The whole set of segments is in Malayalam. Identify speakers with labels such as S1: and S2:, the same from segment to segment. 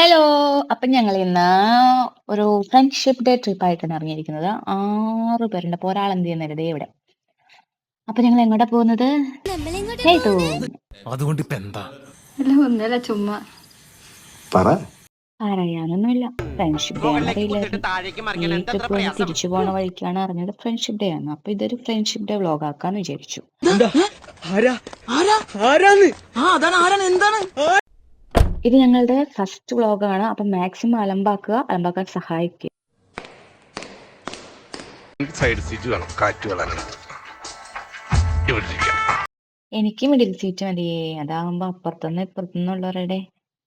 S1: ഹലോ അപ്പൊ ഞങ്ങൾ ഇന്ന് ഒരു ഫ്രണ്ട്ഷിപ്പ് ഡേ ട്രിപ്പ് ആയിട്ടാണ് ഇറങ്ങിയിരിക്കുന്നത്. ആറ് പേരുണ്ട്. അപ്പൊ ഒരാൾ എന്ത് ചെയ്യുന്നത് ദേ ഇവിടെ. അപ്പൊ ഞങ്ങൾ എങ്ങോട്ടാ പോകുന്നത്?
S2: അതുകൊണ്ട് ഇപ്പൊ എന്താ?
S3: ഒന്നല്ല ചുമ്മാ.
S4: പറ.
S1: പറയാനൊന്നുമില്ല. ഫ്രണ്ട്ഷിപ്പ് ഡേ വന്ന് തിരിച്ചു പോണ വഴിക്കാണ് അറിഞ്ഞത് ഫ്രണ്ട്ഷിപ്പ് ഡേ ആണ്. അപ്പൊ ഇതൊരു ഫ്രണ്ട്ഷിപ്പ് ഡേ വ്ലോഗ് ആക്കാന്ന് വിചാരിച്ചു. ഇത് ഞങ്ങളുടെ ഫസ്റ്റ് വ്ലോഗാണ് അപ്പൊ മാക്സിമം അലമ്പാക്കുക അലമ്പാക്കാൻ സഹായിക്കുക
S4: സൈഡ് സീറ്റ് വേണം. കാറ്റ് ഇവിടെ
S1: എനിക്ക് മിഡിൽ സീറ്റ് മതിയേ അതാകുമ്പോ അപ്പുറത്തുനിന്ന് ഇപ്പുറത്തുനിന്നുള്ളവരുടെ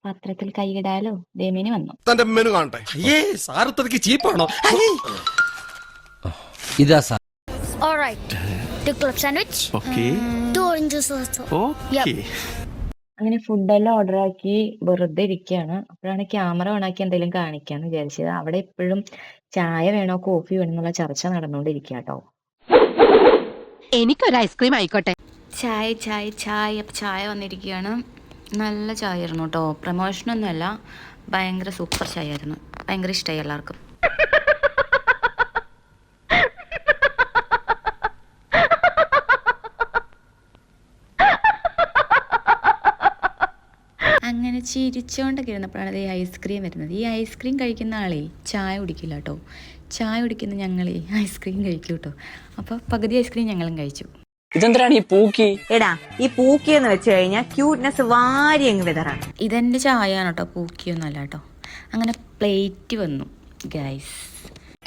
S1: പത്രത്തിൽ കൈയിടാലോ ദേമിനി വന്നു.
S4: തന്റെ മെനു കാണട്ടെ.
S2: അയ്യേ സാറത്തതിക്ക് ചീപ്പാണോ
S5: ഇതാ sir.
S6: Alright two club sandwich
S2: okay
S6: two orange.
S2: Okay
S1: അങ്ങനെ ഫുഡെല്ലാം ഓർഡർ ആക്കി വെറുതെ ഇരിക്കുകയാണ്. അപ്പോഴാണ് ക്യാമറ ഓണാക്കി എന്തെങ്കിലും കാണിക്കാന്ന് വിചാരിച്ചത്. അവിടെ എപ്പോഴും ചായ വേണോ കോഫി വേണോ എന്നുള്ള ചർച്ച നടന്നുകൊണ്ടിരിക്കുക കേട്ടോ.
S7: എനിക്കൊരു ഐസ്ക്രീം ആയിക്കോട്ടെ.
S1: ചായ ചായ ചായ. അപ്പം ചായ വന്നിരിക്കുകയാണ്. നല്ല ചായ ആയിരുന്നു കേട്ടോ. പ്രമോഷനൊന്നുമല്ല ഭയങ്കര സൂപ്പർ ചായ ആയിരുന്നു. ഭയങ്കര ഇഷ്ടമായി എല്ലാവർക്കും. അങ്ങനെ ചിരിച്ചുകൊണ്ടൊക്കെ ഇരുന്നപ്പോഴാണ് ഈ ഐസ്ക്രീം വരുന്നത്. ഈ ഐസ്ക്രീം കഴിക്കുന്ന ആളെ ചായ കുടിക്കില്ല കേട്ടോ. ചായ കുടിക്കുന്ന ഞങ്ങളെ ഐസ്ക്രീം കഴിക്കും കേട്ടോ. അപ്പോൾ പകുതി ഐസ്ക്രീം ഞങ്ങളും കഴിച്ചു.
S5: ഇതെന്തിനാണ് ഈ പൂക്കി?
S8: എടാ ഈ പൂക്കി എന്ന് വെച്ച് കഴിഞ്ഞാൽ ക്യൂട്ട്നെസ് വാരി അങ്ങ് വിതറാം.
S1: ഇതെന്റെ ചായ ചായയാണ് കേട്ടോ പൂക്കിയൊന്നുമല്ല കേട്ടോ. അങ്ങനെ പ്ലേറ്റ് വന്നു ഗൈസ്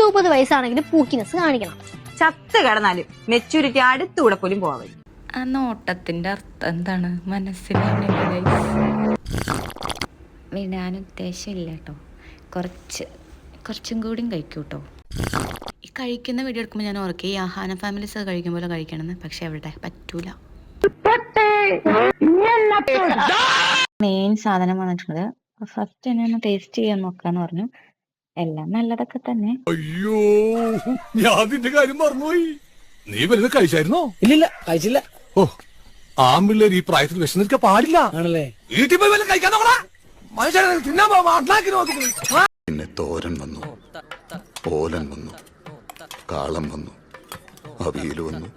S6: മുപ്പത് വയസ്സാണെങ്കിലും പൂക്കിനെസ് കാണിക്കണം.
S8: ചത്ത് കിടന്നാലും മെച്ചൂരിറ്റി അടുത്തൂടെ പോലും പോവാൻ
S1: ആ നോട്ടത്തിന്റെ അർത്ഥം എന്താണ്? ഗൈസ് വിടാൻ ഉദ്ദേശമില്ല കേട്ടോ. കുറച്ച് കുറച്ചും കൂടിയും കഴിക്കൂ കേട്ടോ. ഈ കഴിക്കുന്ന വീഡിയോ എടുക്കുമ്പോൾ ഞാൻ ഓർക്കും ഈ ആഹാന ഫാമിലീസ് കഴിക്കും പോലെ കഴിക്കണമെന്ന്. പക്ഷെ എവിടെ? പറ്റൂല. മെയിൻ സാധനം വന്നിട്ടുള്ളത് ഫസ്റ്റ് എന്നെ ഒന്ന് ടേസ്റ്റ് ചെയ്യാൻ നോക്കാന്ന് പറഞ്ഞു. എല്ലാം നല്ലതൊക്കെ തന്നെ.
S2: അയ്യോ ഞാൻ കാര്യം മറന്നുപോയി. നീ വലുത് കഴിച്ചായിരുന്നോ?
S5: ഇല്ലില്ല കഴിച്ചില്ല.
S2: ഓ ആമ്പിള്ളേർ ഈ പ്രായത്തിൽ വിശന്നിരിക്കാൻ പാടില്ല.
S5: ആണല്ലേ?
S2: വീട്ടിൽ പോയി വല്ലതും കഴിക്കാൻ നോക്കണ മനുഷ്യരെ തിന്നാൻ നോക്കി
S4: പിന്നെ തോരൻ വന്നു. ഓലൻ വന്നു. കാളം വന്നു. അവിയൽ വന്നു.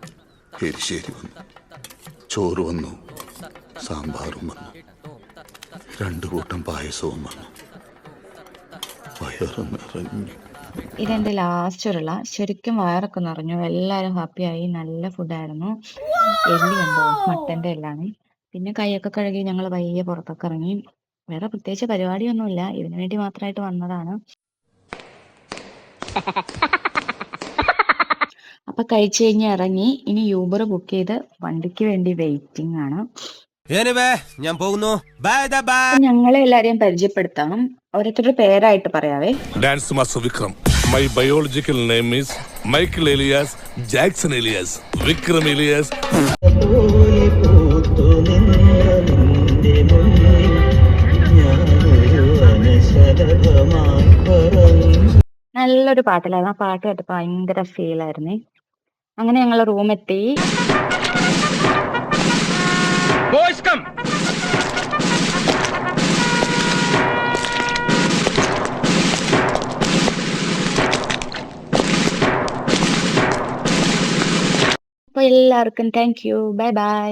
S4: എരിശ്ശേരി വന്നു. ചോറ് വന്നു. സാമ്പാറും വന്നു. രണ്ടു കൂട്ടം പായസവും വന്നു. വയറ് നിറഞ്ഞു.
S1: ഇതെന്റെ ലാസ്റ്റ് ഉരുള. ശരിക്കും വയറൊക്കെ നിറഞ്ഞു. എല്ലാവരും ഹാപ്പിയായി നല്ല ഫുഡായിരുന്നു എല്ലി കണ്ടോ? മട്ടന്റെ എല്ലാണ് പിന്നെ കൈയൊക്കെ കഴുകി ഞങ്ങൾ പയ്യെ പുറത്തൊക്കെ ഇറങ്ങി. വേറെ പ്രത്യേകിച്ച് പരിപാടിയൊന്നുമില്ല. ഇതിനു വേണ്ടി മാത്രമായിട്ട് വന്നതാണ്. അപ്പൊ കഴിച്ചു കഴിഞ്ഞ് ഇറങ്ങി. ഇനി യൂബർ ബുക്ക് ചെയ്ത് വണ്ടിക്ക് വേണ്ടി വെയിറ്റിംഗ് ആണ്.
S2: ഞാൻ പോകുന്നു. ബൈ ബൈ
S1: അപ്പൊ ഞങ്ങളെ എല്ലാരെയും പരിചയപ്പെടുത്താം. ഓരോരുത്തരുടെ പേരായിട്ട് പറയാവേ.
S9: Dance master Vikram my biological name is Michael alias Jackson alias Vikram alias.
S1: നല്ലൊരു പാട്ടിലായിരുന്നു ആ പാട്ട് കേട്ടപ്പോ ഭയങ്കര ഫീൽ ആയിരുന്നു. അങ്ങനെ ഞങ്ങൾ റൂമെത്തി അപ്പൊ എല്ലാവർക്കും താങ്ക് യു ബൈ ബൈ